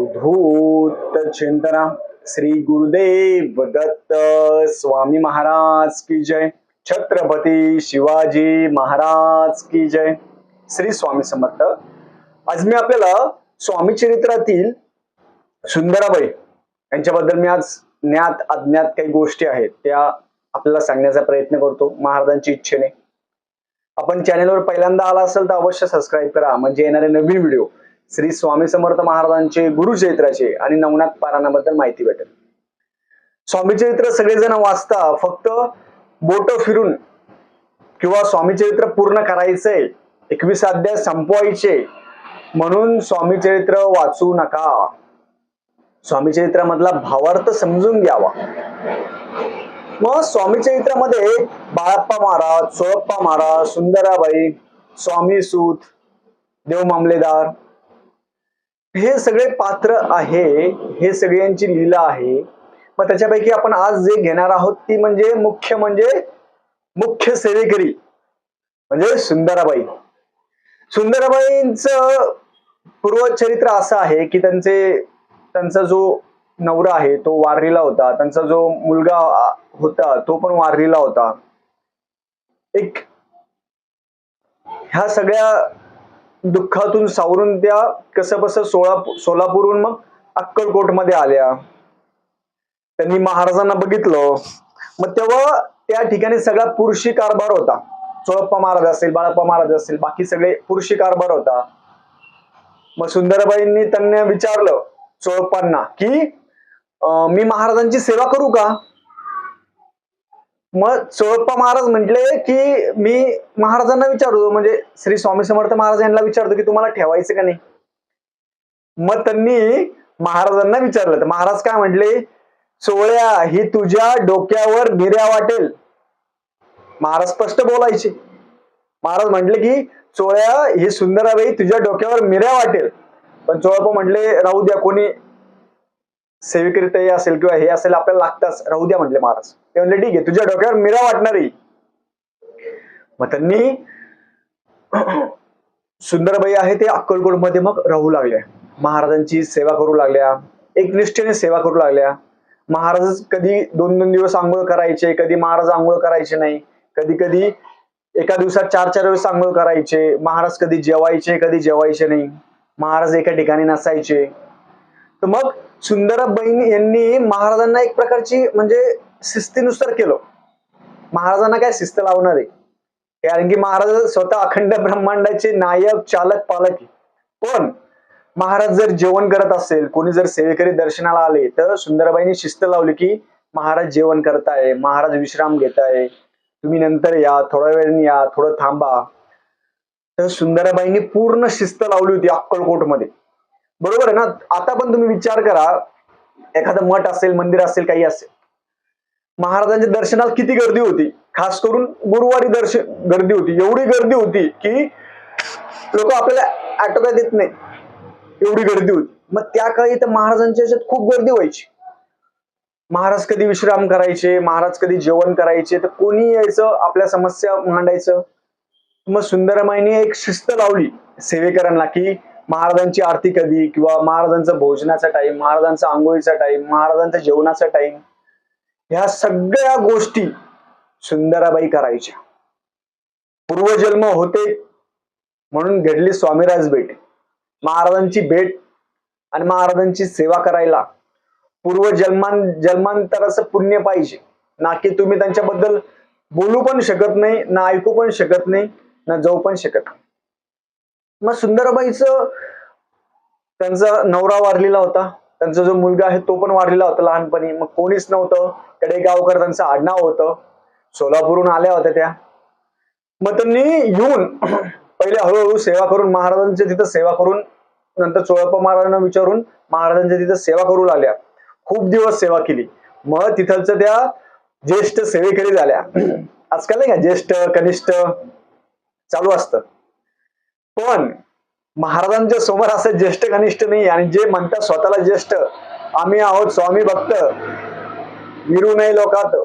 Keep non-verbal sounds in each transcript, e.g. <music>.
अवधूत चिंतना श्री गुरुदेव दत्त स्वामी महाराज की जय। छत्रपती शिवाजी महाराज की जय। श्री स्वामी समर्थ। आज मी आपल्याला स्वामी चरित्रातील सुंदराबाई यांच्याबद्दल मी आज ज्ञात अज्ञात काही गोष्टी आहेत त्या आपल्याला सांगण्याचा प्रयत्न करतो महाराजांची इच्छेने. आपण चॅनेलवर पहिल्यांदा आला असेल तर अवश्य सबस्क्राईब करा म्हणजे येणारे नवीन व्हिडिओ श्री स्वामी समर्थ महाराजांचे गुरुचरित्राचे आणि नवनाथ पारायणाबद्दल माहिती भेटेल. स्वामी चरित्र सगळेजण वाचता फक्त बोट फिरून किंवा स्वामी चरित्र पूर्ण करायचंय एकवीस अध्याय संपवायचे म्हणून स्वामी चरित्र वाचू नका. स्वामी चरित्रामधला भावार्थ समजून घ्यावा. मग स्वामी चरित्रामध्ये बाळप्पा महाराज सोळप्पा महाराज सुंदराबाई स्वामी सूत देव मामलेदार हे सगळे पात्र आहे हे सगळ्यांची लीला आहे. मग त्याच्यापैकी आपण आज जे घेणार आहोत ती म्हणजे मुख्य म्हणजे मुख्य सेवेकरी म्हणजे सुंदराबाई. सुंदराबाईंच पूर्वचरित्र असं आहे की त्यांचे त्यांचा जो नवरा आहे तो वारलेला होता. त्यांचा जो मुलगा होता तो पण वारलेला होता. एक ह्या सगळ्या दुःखातून सावरून त्या कसं बस सोळा सोलापूरहून मग अक्कलकोटमध्ये आल्या. त्यांनी महाराजांना बघितलं. मग तेव्हा त्या ठिकाणी सगळा पुरुषी कारभार होता. चोळप्पा महाराज असेल बाळप्पा महाराज असेल बाकी सगळे पुरुषी कारभार होता. मग सुंदरबाईंनी त्यांना विचारलं चोळप्पांना की मी महाराजांची सेवा करू का? मग चोळप्पा महाराज म्हटले की मी महाराजांना विचारतो म्हणजे श्री स्वामी समर्थ महाराज यांना विचारतो की तुम्हाला ठेवायचं का नाही? मग त्यांनी महाराजांना विचारलं. तर महाराज काय म्हटले चोळ्या ही तुझ्या डोक्यावर निर्या वाटेल. महाराज स्पष्ट बोलायचे. महाराज म्हटले की चोळ्या ही सुंदराबाई तुझ्या डोक्यावर मिऱ्या वाटेल. पण चोळप्पा म्हटले राहू द्या कोणी सेविकरित असेल किंवा हे असेल आपल्याला लागताच. राहू द्या म्हटले महाराज. ते म्हणले ठीक आहे तुझ्या डोक्यावर मिरा वाटणारी. मग त्यांनी सुंदरबाई आहे ते अक्कलकोटमध्ये मग राहू लागल्या. महाराजांची सेवा करू लागल्या. एक निष्ठेने सेवा करू लागल्या. महाराज कधी दोन दोन दिवस आंघोळ करायचे कधी महाराज आंघोळ करायचे नाही. कधी कधी एका दिवसात चार चार वेळेस आंघोळ करायचे. महाराज कधी जेवायचे कधी जेवायचे नाही. महाराज एका ठिकाणी नसायचे. तर मग सुंदराबाईन यांनी महाराजांना एक प्रकारची म्हणजे शिस्तीनुसार केलं. महाराजांना काय शिस्त लावणार आहे? कारण की महाराज स्वतः अखंड ब्रह्मांडाचे नायक चालक पालक आहे. पण महाराज जर जेवण करत असेल कोणी जर सेवेकरी दर्शनाला आले तर सुंदरबाईंनी शिस्त लावली की महाराज जेवण करताय महाराज विश्राम घेताय तुम्ही नंतर या थोड्या वेळाने या थोडं थांबा. तर सुंदराबाईंनी पूर्ण शिस्त लावली होती अक्कलकोटमध्ये. बरोबर आहे ना? आता पण तुम्ही विचार करा एखादं मठ असेल मंदिर असेल काही असेल. महाराजांच्या दर्शनाला किती गर्दी होती? खास करून गुरुवारी दर्शन गर्दी होती. एवढी गर्दी होती की लोक आपल्याला आटोक्यात येत नाही. एवढी गर्दी होती. मग त्या काळी तर महाराजांच्या याच्यात खूप गर्दी व्हायची. महाराज कधी विश्राम करायचे महाराज कधी जेवण करायचे तर कोणी यायचं आपल्या समस्या मांडायचं? मग सुंदरमाईने एक शिस्त लावली सेवेकरांना की महाराजांची आरती कधी किंवा महाराजांचा भोजनाचा टाइम महाराजांचा आंघोळीचा टाइम महाराजांचा जेवणाचा टाइम ह्या सगळ्या गोष्टी सुंदराबाई करायच्या. पूर्वजन्म होते म्हणून घडली स्वामीराज भेट. महाराजांची भेट आणि महाराजांची सेवा करायला पूर्वजन्मान जन्मांतराचं पुण्य पाहिजे. ना की तुम्ही त्यांच्याबद्दल बोलू पण शकत नाही ना ऐकू पण शकत नाही ना जाऊ पण शकत नाही. मग सुंदरबाईचं त्यांचा नवरा वारलेला होता. त्यांचा जो मुलगा आहे तो पण वारलेला होता लहानपणी. मग कोणीच नव्हतं. कडेगावकर त्यांचं आडनाव होतं. सोलापूरहून आल्या होत्या त्या. मग त्यांनी येऊन पहिले हळूहळू सेवा करून महाराजांच्या तिथं सेवा करून नंतर चोळप्पा महाराजांना विचारून महाराजांच्या तिथं सेवा करू लागल्या. खूप दिवस सेवा केली. मग तिथलच्या त्या ज्येष्ठ सेवेकरी झाल्या. आजकाल नाही का ज्येष्ठ कनिष्ठ चालू असतं. पण महाराजांच्या समोर असं ज्येष्ठ कनिष्ठ नाही आणि जे म्हणतात स्वतःला ज्येष्ठ आम्ही आहोत स्वामी भक्त. विरू नाही लोकात.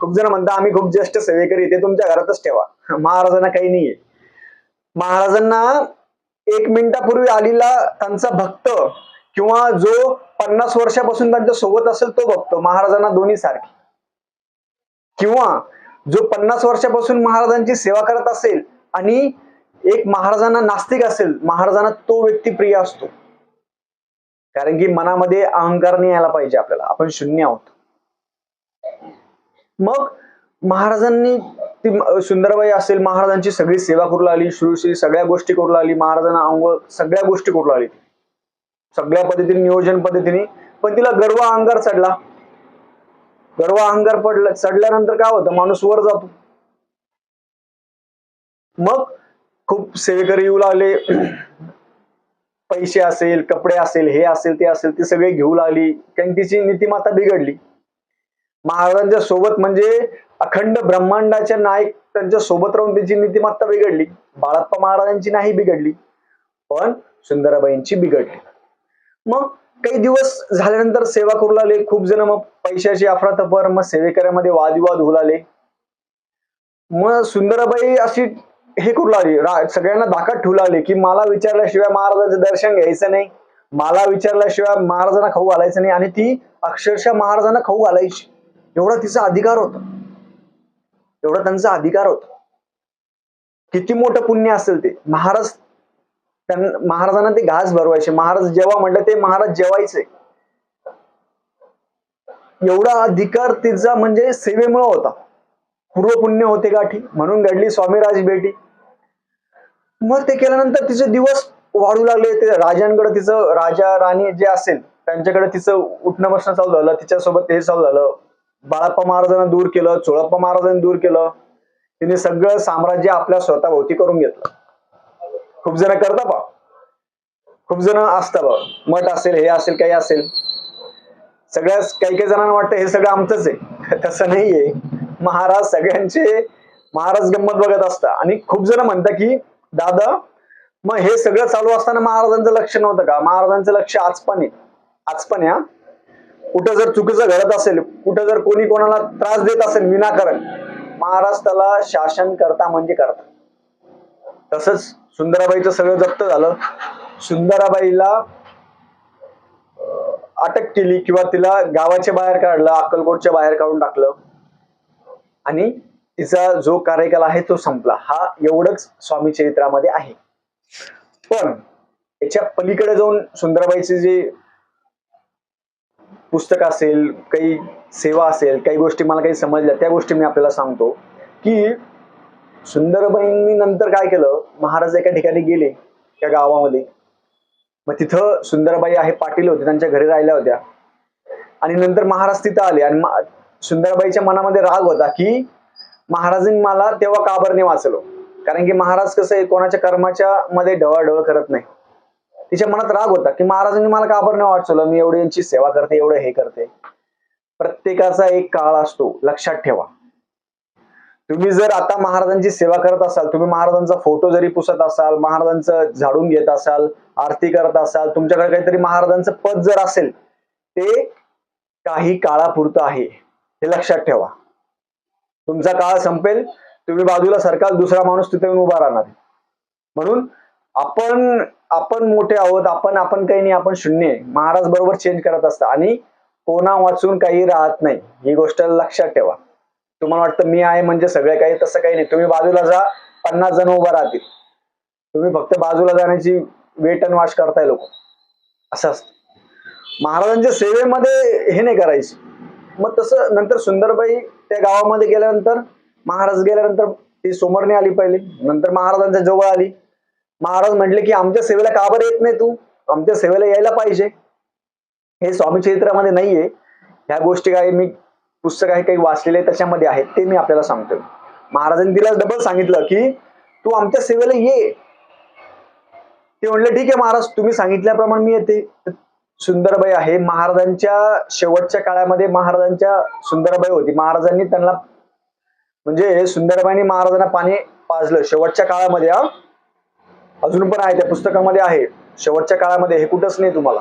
खूप जण म्हणतात आम्ही खूप ज्येष्ठ सेवेकरी ते तुमच्या घरातच ठेवा. <laughs> महाराजांना काही नाहीये महाराजांना एक मिनिटापूर्वी आलेला त्यांचा भक्त किंवा जो पन्नास वर्षापासून त्यांच्यासोबत असेल तो बघतो महाराजांना दोन्ही सारखे. किंवा जो पन्नास वर्षापासून महाराजांची सेवा करत असेल आणि एक महाराजांना नास्तिक असेल महाराजांना तो व्यक्ती प्रिय असतो. कारण की मनामध्ये अहंकार नाही यायला पाहिजे आपल्याला. आपण शून्य आहोत. मग महाराजांनी ती सुंदरबाई असेल महाराजांची सगळी सेवा करू लागली श्रीश्री सगळ्या गोष्टी करू लागली महाराजांना अंघोळ सगळ्या गोष्टी करू लागली. सगळ्या पद्धतीने नियोजन पद्धतीने. पण तिला गर्व अहंकार चढला. गर्व अहंकार पडला चढल्यानंतर काय होतं? माणूस वर जातो. मग खूप सेवेकरी येऊ लागले. पैसे असेल कपडे असेल हे असेल ते असेल ते सगळे घेऊ लागली. कारण तिची नीतिमत्ता बिघडली. महाराजांच्या सोबत म्हणजे अखंड ब्रह्मांडाच्या नायक त्यांच्यासोबत राहून त्यांची नीतिमत्ता बिघडली. बाळप्पा महाराजांची नाही बिघडली पण सुंदराबाईंची बिघडली. मग काही दिवस झाल्यानंतर सेवा करू लागले. खूप जण मग पैशाची अफरातफर मग सेवेकऱ्यामध्ये वादविवाद होऊ लागले. मग सुंदराबाई अशी हे करू लागली. सगळ्यांना धाकात ठेवू लागले की मला विचारल्याशिवाय महाराजांचं दर्शन घ्यायचं नाही. मला विचारल्याशिवाय महाराजांना खाऊ घालायचं नाही आणि ती अक्षरशः महाराजांना खाऊ घालायची. एवढा तिचा अधिकार होता. एवढा त्यांचा अधिकार होता. किती मोठं पुण्य असेल ते. महाराज त्यांना महाराजांना ते घास भरवायचे. महाराज जेव्हा म्हटलं ते महाराज जेवायचे. एवढा अधिकार तिचा म्हणजे सेवेमुळे होता. पूर्व पुण्य होते गाठी. म्हणून घडली स्वामीराज भेटी मग ते केल्यानंतर तिचे दिवस वाढू लागले. ते राजांकडे तिचं राजा राणी जे असेल त्यांच्याकडे तिचं उठणं बसणं चालू झालं. तिच्यासोबत हे चालू झालं. बाळाप्पा महाराजांना दूर केलं चोळप्पा महाराजांनी दूर केलं. तिने सगळं साम्राज्य आपल्या स्वतःभोवती करून घेतलं. खूप जण करता पा खूप जण असतं बा. मठ असेल हे असेल काही असेल. सगळ्या काही काही जणांना वाटतं हे सगळं आमचंच आहे. <laughs> तसं नाहीये. महाराज सगळ्यांचे महाराज गंमत बघत असतं. आणि खूप जण म्हणतात की दादा मग हे सगळं चालू असताना महाराजांचं लक्ष नव्हतं का? महाराजांचं लक्ष आज पण आहे आज पण या कुठं जर चुकीचं घडत असेल कुठं जर कोणी कोणाला त्रास देत असेल विनाकारण महाराज त्याला शासन करता म्हणजे करता. तसंच सुंदराबाईचं सगळं जप्त झालं. सुंदराबाईला अटक केली किंवा तिला गावाच्या बाहेर काढलं अक्कलकोटच्या बाहेर काढून टाकलं. आणि तिचा जो कार्यकाल आहे तो संपला. हा एवढंच स्वामी चरित्रामध्ये आहे. पण याच्या पलीकडे जाऊन सुंदराबाईचे जे पुस्तक असेल काही सेवा असेल काही गोष्टी मला काही समजल्या त्या गोष्टी मी आपल्याला सांगतो की सुंदरबाईंनी नंतर काय केलं? महाराज एका ठिकाणी गेले त्या गावामध्ये. मग तिथं सुंदरबाई आहे पाटील होते त्यांच्या घरी राहिल्या होत्या. आणि नंतर महाराज तिथं आले आणि सुंदरबाईच्या मनामध्ये राग होता की महाराजांनी मला तेव्हा काबरने नाही वाचलो? कारण की महाराज कसं आहे कोणाच्या कर्माच्या मध्ये ढवळढवळ करत नाही. तिच्या मनात राग होता की महाराजांनी मला काबरने वाचलो नाही वाचवलं मी एवढी यांची सेवा करते एवढं हे करते. प्रत्येकाचा एक काळ असतो लक्षात ठेवा. तुम्ही जर आता महाराजांची सेवा करत असाल तुम्ही महाराजांचा फोटो जरी पुसत असाल महाराजांचं झाडून घेत असाल आरती करत असाल तुमच्याकडे काहीतरी महाराजांचं पद जर असेल ते काही काळापुरतं आहे. हे लक्षात ठेवा. तुमचा काळ संपेल तुम्ही बाजूला सरकार दुसरा माणूस तिथे उभा राहणार. म्हणून आपण आपण मोठे आहोत आपण आपण काही नाही आपण शून्य महाराज बरोबर चेंज करत असतं आणि कोणा वाचून काही राहत नाही. ही गोष्ट लक्षात ठेवा. तुम्हाला वाटतं मी आहे म्हणजे सगळे काही तसं काही नाही. तुम्ही बाजूला जा पन्नास जण उभा राहतील. तुम्ही फक्त बाजूला जाण्याची वेट अँड वॉश करताय लोक. असं असतं. महाराजांच्या सेवेमध्ये हे नाही करायची. मग तसं नंतर सुंदरबाई त्या गावामध्ये गेल्यानंतर महाराज गेल्यानंतर ती सोमरणी आली पहिले. नंतर महाराजांच्या जवळ आली. महाराज म्हटले की आमच्या सेवेला का बरं येत नाही तू? आमच्या सेवेला यायला पाहिजे. हे स्वामी चरित्रामध्ये नाहीये. ह्या गोष्टी काही मी पुस्तक आहे काही वाचलेले त्याच्यामध्ये आहेत ते मी आपल्याला सांगतोय. महाराजांनी तिला डबल सांगितलं की तू आमच्या सेवेला ये. ते म्हणले ठीक आहे महाराज तुम्ही सांगितल्याप्रमाणे मी येते. सुंदरबाई आहे. महाराजांच्या शेवटच्या काळामध्ये महाराजांच्या सुंदरबाई होती. महाराजांनी त्यांना म्हणजे सुंदरबाईंनी महाराजांना पाणी पाजलं. शेवटच्या काळामध्ये अजून पण आहे त्या पुस्तकामध्ये आहे. शेवटच्या काळामध्ये हे कुठंच नाही तुम्हाला.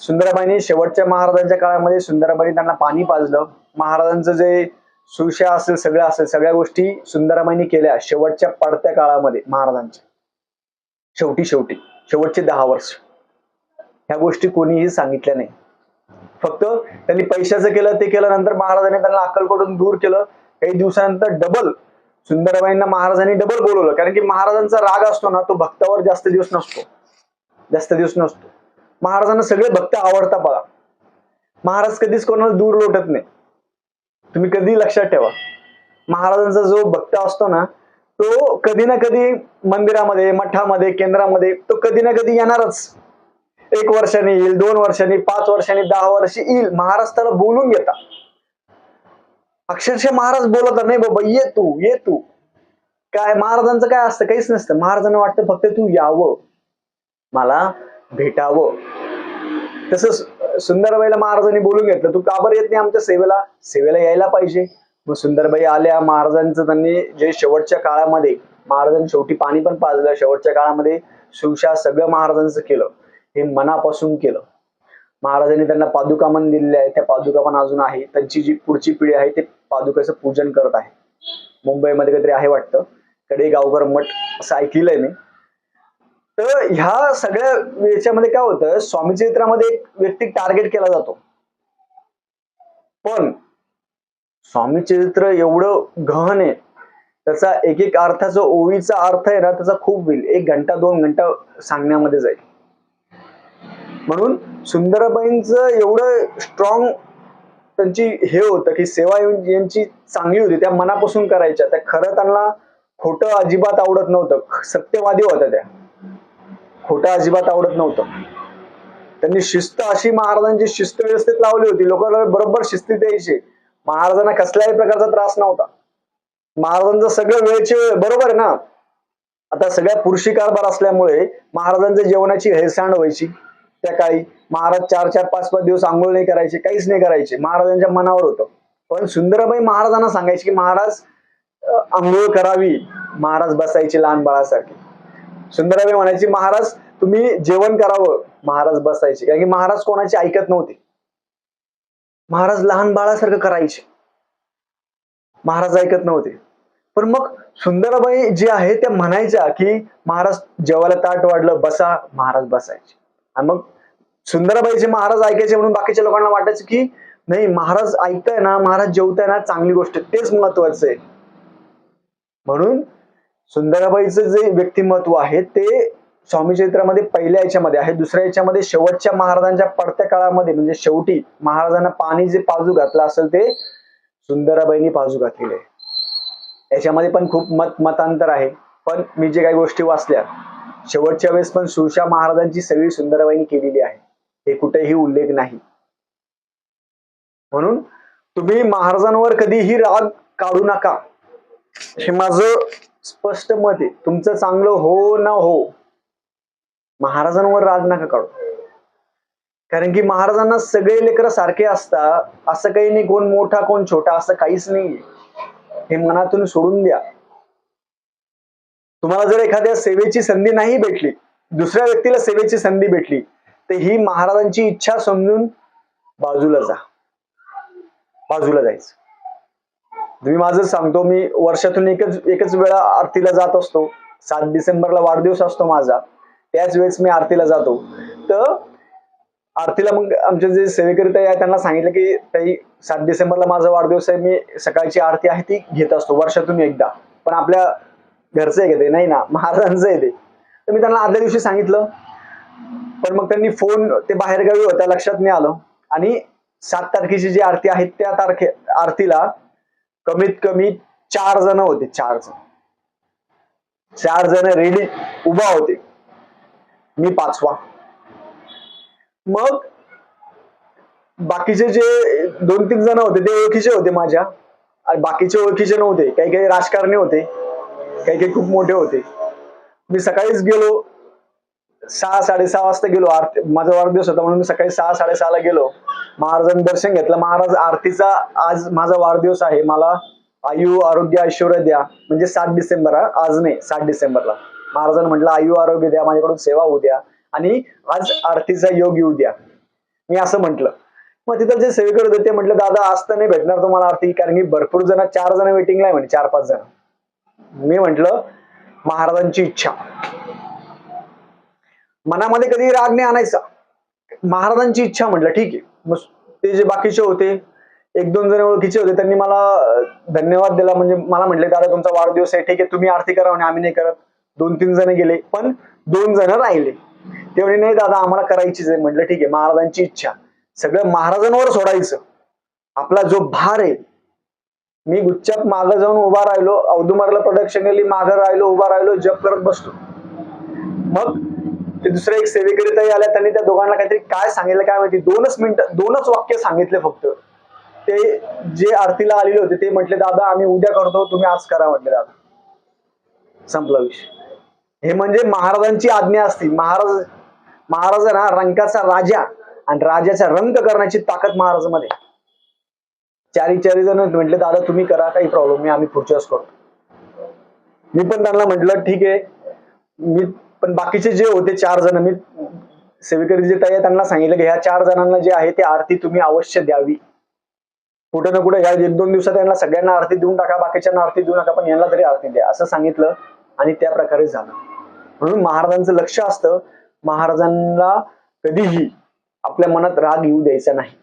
सुंदराबाईंनी शेवटच्या महाराजांच्या काळामध्ये सुंदराबाईंनी त्यांना पाणी पाजलं. महाराजांचं जे सुशा असेल सगळं असेल सगळ्या गोष्टी सुंदराबाईंनी केल्या. शेवटच्या पडत्या काळामध्ये महाराजांच्या. शेवटी शेवटी. शेवटचे दहा वर्ष. ह्या गोष्टी कोणीही सांगितल्या नाही. फक्त त्यांनी पैशाचं केलं ते केलं नंतर महाराजांनी त्यांना अक्कलकोटून दूर केलं. काही दिवसानंतर डबल सुंदरबाईंना महाराजांनी डबल बोलवलं. कारण की महाराजांचा राग असतो ना तो भक्तावर जास्त दिवस नसतो. जास्त दिवस नसतो. महाराजांना सगळे भक्त आवडता बघा. महाराज कधीच कोणाला दूर लोटत नाही. तुम्ही कधी लक्षात ठेवा. महाराजांचा जो भक्त असतो ना तो कधी ना कधी मंदिरामध्ये मठामध्ये केंद्रामध्ये तो कधी ना कधी येणारच. एक वर्षाने येईल दोन वर्षांनी पाच वर्षांनी दहा वर्षी येईल. महाराज त्याला बोलून घेता. अक्षरशः महाराज बोलत नाही बाबा ये तू ये तू. काय महाराजांचं काय असतं? काहीच नसतं. महाराजांना वाटतं फक्त तू यावं. मला भेटावं. तसंच सुंदरबाईला महाराजांनी बोलून घेतलं. तू काबर येत नाही आमच्या सेवेला? सेवेला यायला पाहिजे. मग सुंदरबाई आल्या. महाराजांचं त्यांनी जे शेवटच्या काळामध्ये महाराजांनी शेवटी पाणी पण पाजलं. शेवटच्या काळामध्ये शिवशा सगळं महाराजांचं केलं. हे मनापासून केलं. महाराजांनी त्यांना पादुका मन आहे त्या पादुका पण अजून आहे त्यांची जी पुढची पिढी आहे ते पादुकाचं पूजन करत आहे. मुंबईमध्ये काहीतरी आहे वाटतं. कडे गावकर मठ असं ऐकलंय मी. तर ह्या सगळ्या याच्यामध्ये काय होतं स्वामी चरित्रामध्ये एक व्यक्ती टार्गेट केला जातो. पण स्वामी चरित्र एवढं गहन आहे त्याचा एक एक अर्थाचा ओवीचा अर्थ आहे ना त्याचा खूप होईल. एक घंटा दोन घंटा सांगण्यामध्ये जाईल. म्हणून सुंदरबाईंचं एवढं स्ट्रॉंग त्यांची हे होतं की सेवा यांची चांगली होती त्या मनापासून करायच्या. त्या खरं त्यांना खोटं अजिबात आवडत नव्हतं. सत्यवादी होत्या त्या. खोटं अजिबात आवडत नव्हतं. त्यांनी शिस्त अशी महाराजांची शिस्त व्यवस्थित लावली होती. लोकांना बरोबर शिस्तीत द्यायची. महाराजांना कसल्याही प्रकारचा त्रास नव्हता. महाराजांचं सगळं वेळचे वेळ बरोबर आहे ना? आता सगळ्या पुरुषी कारभार असल्यामुळे महाराजांच्या जेवणाची हेळसांड व्हायची. त्या काळी महाराज चार चार पाच पाच दिवस आंघोळ नाही करायचे काहीच नाही करायचे. महाराजांच्या मनावर होतं. पण सुंदरबाई महाराजांना सांगायचे की महाराज आंघोळ करावी. महाराज बसायचे लहान बाळासारखे. सुंदराबाई म्हणायची महाराज तुम्ही जेवण करावं. महाराज बसायचे. कारण की महाराज कोणाची ऐकत नव्हते. महाराज लहान बाळासारखं करायचे. महाराज ऐकत नव्हते. पण मग सुंदराबाई जे आहे त्या म्हणायच्या की महाराज जेवायला ताट वाढलं बसा. महाराज बसायचे. आणि मग सुंदराबाईचे महाराज ऐकायचे म्हणून बाकीच्या लोकांना वाटायचं की नाही महाराज ऐकताय ना महाराज जेवताय ना चांगली गोष्ट आहे, तेच महत्वाचं आहे. म्हणून सुंदराबाईचं जे व्यक्तिमत्व आहे ते स्वामी चरित्रामध्ये पहिल्या याच्यामध्ये आहे. दुसऱ्या याच्यामध्ये शेवटच्या महाराजांच्या पडत्या काळामध्ये म्हणजे शेवटी महाराजांना पाणी जे पाजू घातलं असेल ते सुंदराबाईंनी पाजू घातलेले याच्यामध्ये पण खूप मत मतांतर आहे. पण मी जे काही गोष्टी वाचल्या शेवटच्या वेळेस पण शिवशा महाराजांची सगळी सुंदराबाईंनी केलेली आहे. हे कुठेही उल्लेख नाही. म्हणून तुम्ही महाराजांवर कधीही राग काढू नका. हे माझं स्पष्ट मत आहे. तुमचं चांगलं हो ना हो महाराजांवर राग नका काढू. कारण की महाराजांना सगळे लेकर सारखे असतात. असं काही नाही कोण मोठा कोण छोटा असं काहीच नाही हे मनातून सोडून द्या. तुम्हाला जर एखाद्या सेवेची संधी नाही भेटली दुसऱ्या व्यक्तीला सेवेची संधी भेटली तर ही महाराजांची इच्छा समजून बाजूला जा. बाजूला जायचं. तुम्ही माझं सांगतो मी वर्षातून एकच एकच वेळा आरतीला जात असतो. सात डिसेंबरला वाढदिवस असतो माझा. त्याच वेळेस मी आरतीला जातो. तर आरतीला मग आमचे जे सेवेकरी ताई आहे त्यांना सांगितलं की ताई सात डिसेंबरला माझा वाढदिवस आहे. मी सकाळची आरती आहे ती घेत असतो वर्षातून एकदा. पण आपल्या घरचं आहे का ते? नाही ना. महाराजांचं आहे ते. तर मी त्यांना आदल्या दिवशी सांगितलं. पण मग त्यांनी फोन ते बाहेरगावी होत्या लक्षात नाही आलं. आणि सात तारखेची जी आरती आहे त्या तारखे आरतीला कमीत कमी चार जण होते चार जण. चार जण रेडी उभा होते. मी पाचवा. मग बाकीचे जे दोन तीन जण होते ते ओळखीचे होते माझ्या. आणि बाकीचे ओळखीचे नव्हते. काही काही राजकारणी होते. काही काही खूप मोठे होते. मी सकाळीच गेलो सहा साडेसहा वाजता गेलो. आरती माझा वाढदिवस होता म्हणून मी सकाळी सहा साडेसहाला गेलो. महाराजांनी दर्शन घेतलं. महाराज आरतीचा आज माझा वाढदिवस आहे. मला आयु आरोग्य ऐश्वर द्या. म्हणजे सात डिसेंबर हा, आज नाही सात डिसेंबरला. महाराजांनी म्हटलं आयु आरोग्य द्या माझ्याकडून सेवा होऊ द्या आणि आज आरतीचा योग येऊ द्या. मी असं म्हटलं. मग तिथं जे सेवेकडे होते ते म्हटलं दादा आज तर नाही भेटणार तुम्हाला आरती कारण की भरपूर जण चार जण वेटिंगला आहे म्हणे चार पाच जण. मी म्हटलं महाराजांची इच्छा. मनामध्ये कधी राग नाही आणायचा. महाराजांची इच्छा म्हटलं ठीक आहे. मग ते जे बाकीचे होते एक दोन जण ओळखीचे होते त्यांनी मला धन्यवाद दिला. म्हणजे मला म्हटले दादा तुमचा वाढदिवस आहे ठीक आहे तुम्ही आरती करा आणि आम्ही नाही करत. दोन तीन जण गेले पण दोन जण राहिले. तेवढे नाही दादा आम्हाला करायचीच आहे. म्हटलं ठीक आहे महाराजांची इच्छा. सगळं महाराजांवर सोडायचं. आपला जो भार आहे मी गुच्चाप मागं जाऊन उभा राहिलो औदुमारला प्रदक्षिणेली मागं राहिलो उभा राहिलो जप करत बसतो मग ते दुसरे एक सेवेकरी तरी आल्या त्यांनी त्या दोघांना काहीतरी काय सांगितलं काय माहिती दोनच मिनिटं दोनच वाक्य सांगितले फक्त. ते जे आरतीला आलेले होते ते म्हटले दादा आम्ही उद्या करतो तुम्ही आज करा म्हटले दादा. संपला विषय. हे म्हणजे महाराजांची आज्ञा असती. महाराज महाराज ना रंकाचा राजा आणि राजाचा रंक करण्याची ताकद महाराजामध्ये. आहे. चारी चारी जण म्हटले दादा तुम्ही करा काही प्रॉब्लेम नाही आम्ही पुढच्या करतो मी पण त्यांना म्हटलं ठीक आहे. मी पण बाकीचे जे होते चार जण मी सेविकरी जे ताई त्यांना सांगितलं की ह्या चार जणांना जे आहे ते आरती तुम्ही अवश्य द्यावी. कुठे ना कुठे ह्या एक दोन दिवसात यांना सगळ्यांना आरती देऊन टाका बाकीच्यांना आरती देऊ नका पण यांना तरी आरती द्या असं सांगितलं आणि त्या प्रकारे झालं. म्हणून महाराजांचं लक्ष असतं महाराजांना कधीही आपल्या मनात राग येऊ द्यायचा नाही.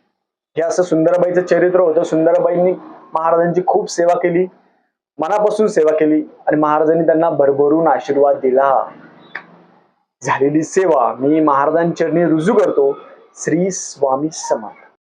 हे असं सुंदरबाईचं चरित्र होतं. सुंदरबाईंनी महाराजांची खूप सेवा केली. मनापासून सेवा केली आणि महाराजांनी त्यांना भरभरून आशीर्वाद दिला. झालेली सेवा मी महाराजांचरणी रुजू करतो. श्री स्वामी समर्थ.